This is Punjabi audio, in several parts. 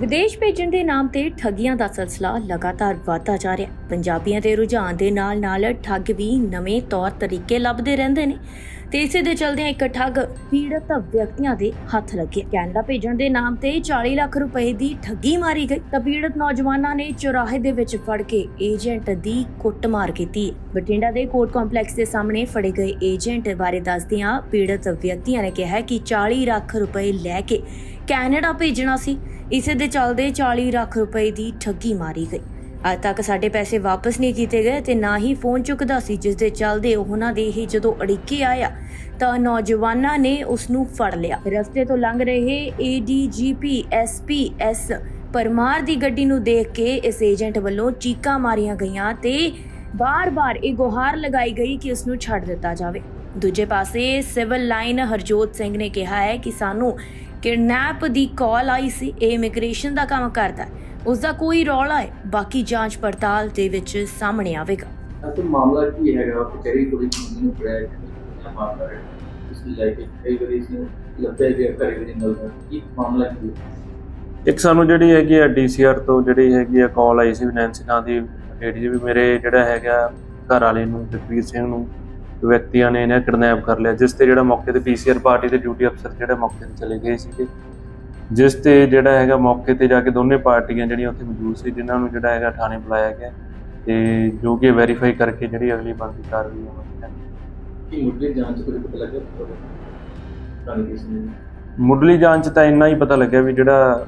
ਵਿਦੇਸ਼ ਭੇਜਣ ਦੇ ਨਾਮ ਤੇ ਠੱਗੀਆਂ ਦਾ ਸਿਲਸਿਲਾ ਲਗਾਤਾਰ ਵਧਦਾ ਜਾ ਰਿਹਾ ਹੈ। ਪੰਜਾਬੀਆਂ ਦੇ ਰੁਝਾਨ ਦੇ ਨਾਲ-ਨਾਲ ਠੱਗ ਵੀ ਨਵੇਂ ਤੌਰ ਤਰੀਕੇ ਲੱਭਦੇ ਰਹਿੰਦੇ ਨੇ ਤੇ ਇਸੇ ਦੇ ਚਲਦਿਆਂ ਇੱਕ ਠੱਗ ਪੀੜਤ ਵਿਅਕਤੀਆਂ ਦੇ ਹੱਥ ਲੱਗੇ ਕੈਨੇਡਾ ਭੇਜਣ ਦੇ ਨਾਮ ਤੇ 40 ਲੱਖ ਰੁਪਏ ਦੀ ਠੱਗੀ ਮਾਰੀ ਗਈ ਤਾਂ ਪੀੜਤ ਨੌਜਵਾਨਾਂ ਨੇ ਚੁਰਾਹੇ ਦੇ ਵਿੱਚ ਫੜ ਕੇ ਏਜੰਟ ਦੀ ਕੁੱਟਮਾਰ ਕੀਤੀ ਹੈ। ਬਠਿੰਡਾ ਦੇ ਕੋਰਟ ਕੰਪਲੈਕਸ ਦੇ ਸਾਹਮਣੇ ਫੜੇ ਗਏ ਏਜੰਟ ਬਾਰੇ ਦੱਸਦਿਆਂ ਪੀੜਤ ਵਿਅਕਤੀਆਂ ਨੇ ਕਿਹਾ ਕਿ 40 ਲੱਖ ਰੁਪਏ ਲੈ ਕੇ ਕੈਨੇਡਾ ਭੇਜਣਾ ਸੀ। ਇਸੇ ਦੇ ਚੱਲਦੇ 40 ਲੱਖ ਰੁਪਏ ਦੀ ਠੱਗੀ ਮਾਰੀ ਗਈ। ਅੱਜ ਤੱਕ ਸਾਡੇ ਪੈਸੇ ਵਾਪਸ ਨਹੀਂ ਕੀਤੇ ਗਏ ਤੇ ਨਾ ਹੀ ਫੋਨ ਚੁੱਕਦਾ ਸੀ, ਜਿਸ ਦੇ ਚੱਲਦੇ ਉਹਨਾਂ ਦੇ ਹੀ ਜਦੋਂ ਅੜਿੱਕੇ ਆਇਆ, ਤਾਂ ਨੌਜਵਾਨਾਂ ਨੇ ਉਸ ਨੂੰ ਫੜ ਲਿਆ। ਰਸਤੇ ਤੋਂ ਲੰਘ ਰਹੇ ਏਡੀਜੀਪੀ ਐਸਪੀਐਸ ਪਰਮਾਰ ਦੀ ਗੱਡੀ ਨੂੰ ਦੇਖ ਕੇ ਇਸ ਏਜੰਟ ਵੱਲੋਂ ਚੀਕਾਂ ਮਾਰੀਆਂ ਗਈਆਂ ਤੇ ਬਾਰ-ਬਾਰ ਇਹ ਗੁਹਾਰ ਲਗਾਈ ਗਈ ਕਿ ਉਸ ਨੂੰ ਛੱਡ ਦਿੱਤਾ ਜਾਵੇ। ਦੂਜੇ ਪਾਸੇ ਸਿਵਲ ਲਾਈਨ ਹਰਜੋਤ ਸਿੰਘ ਨੇ ਕਿਹਾ ਹੈ ਕਿ ਸਾਨੂੰ ਕਿਡਨੈਪ ਦੀ ਕਾਲ ਆਈ ਸੀ ਇਹ ਇਮੀਗ੍ਰੇਸ਼ਨ ਦਾ ਕੰਮ ਕਰਦਾ ਹੈ। ਉਸ ਦਾ ਕੋਈ ਰੌਲਾ ਹੈ ਬਾਕੀ ਜਾਂਚ ਪੜਤਾਲ ਦੇ ਵਿੱਚ ਸਾਹਮਣੇ ਆਵੇਗਾ। ਅਸਲ ਮਾਮਲਾ ਕੀ ਹੈਗਾ? ਕਚਹਿਰੀ ਪੁਲਿਸ ਨੂੰ ਨਹੀਂ ਪੜਿਆ ਕਿ ਮਾਮਲਾ ਹੈ? ਇਸ ਲਈ ਲੈ ਕੇ ਕਈ ਵਾਰੀ ਇਸ ਨੂੰ ਲੱਭਿਆ ਗਿਆ ਘਰੇ ਵੀ ਨਹੀਂ ਮਿਲਦਾ। ਕੀ ਮਾਮਲਾ ਕੀ ਹੈ? ਇੱਕ ਸਾਨੂੰ ਜਿਹੜੀ ਹੈਗੀ ਆ ਡੀਸੀਆਰ ਤੋਂ ਜਿਹੜੀ ਹੈਗੀ ਆ ਕਾਲ ਆਈ ਸੀ ਨੈਂਸੀ ਨਾਂ ਦੀ ਲੇਡੀ ਜੀ ਵੀ ਮੇਰੇ ਜਿਹੜਾ ਹੈਗਾ ਘਰ ਵਾਲੇ ਨੂੰ ਜਗਵੀਰ ਸਿੰਘ ਨੂੰ ਵਿਅਕਤੀਆਂ ਨੇ ਇਹਨੇ ਕਿਡਨੈਪ ਕਰ ਲਿਆ ਜਿਸ ਤੇ ਜਿਹੜਾ ਮੌਕੇ ਤੇ ਪੀਸੀਆਰ ਪਾਰਟੀ ਦੇ ਡਿਊਟੀ ਅਫਸਰ ਜਿਹੜੇ ਮੌਕੇ ਤੇ ਚਲੇ ਗਏ ਸੀਗੇ ਜਿਸ ਤੇ ਜਿਹੜਾ ਹੈਗਾ ਮੌਕੇ ਤੇ ਜਾ ਕੇ ਦੋਨੇ ਪਾਰਟੀਆਂ ਜਿਹੜੀਆਂ ਉੱਥੇ ਮੌਜੂਦ ਸੀ ਜਿਨ੍ਹਾਂ ਨੂੰ ਜਿਹੜਾ ਹੈਗਾ ਥਾਣੇ ਬੁਲਾਇਆ ਗਿਆ ਤੇ ਜੋ ਕਿ ਵੈਰੀਫਾਈ ਕਰਕੇ ਜਿਹੜੀ ਅਗਲੀ ਬਣਦੀ ਕਾਰਵਾਈ ਹੋਣੀ ਹੈ। ਕੀ ਮੁੱਢਲੀ ਜਾਂਚ ਕੋਈ ਪਤਾ ਲੱਗਿਆ ਤੁਹਾਨੂੰ ਕਿਸ ਨੇ ਮੁੱਢਲੀ ਜਾਂਚ ਤਾਂ ਇੰਨਾ ਹੀ ਪਤਾ ਲੱਗਿਆ ਵੀ ਜਿਹੜਾ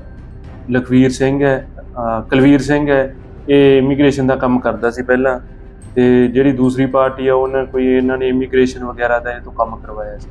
ਲਖਵੀਰ ਸਿੰਘ ਹੈ ਕੁਲਵੀਰ ਸਿੰਘ ਹੈ ਇਹ ਇਮੀਗ੍ਰੇਸ਼ਨ ਦਾ ਕੰਮ ਕਰਦਾ ਸੀ ਪਹਿਲਾਂ। ਤੇ ਜਿਹੜੀ ਦੂਸਰੀ ਪਾਰਟੀ ਆ, ਉਹਨਾਂ ਕੋਈ ਇਹਨਾਂ ਨੇ ਇਮੀਗ੍ਰੇਸ਼ਨ ਵਗੈਰਾ ਦਾ ਇਹ ਤੋਂ ਕੰਮ ਕਰਵਾਇਆ ਸੀ?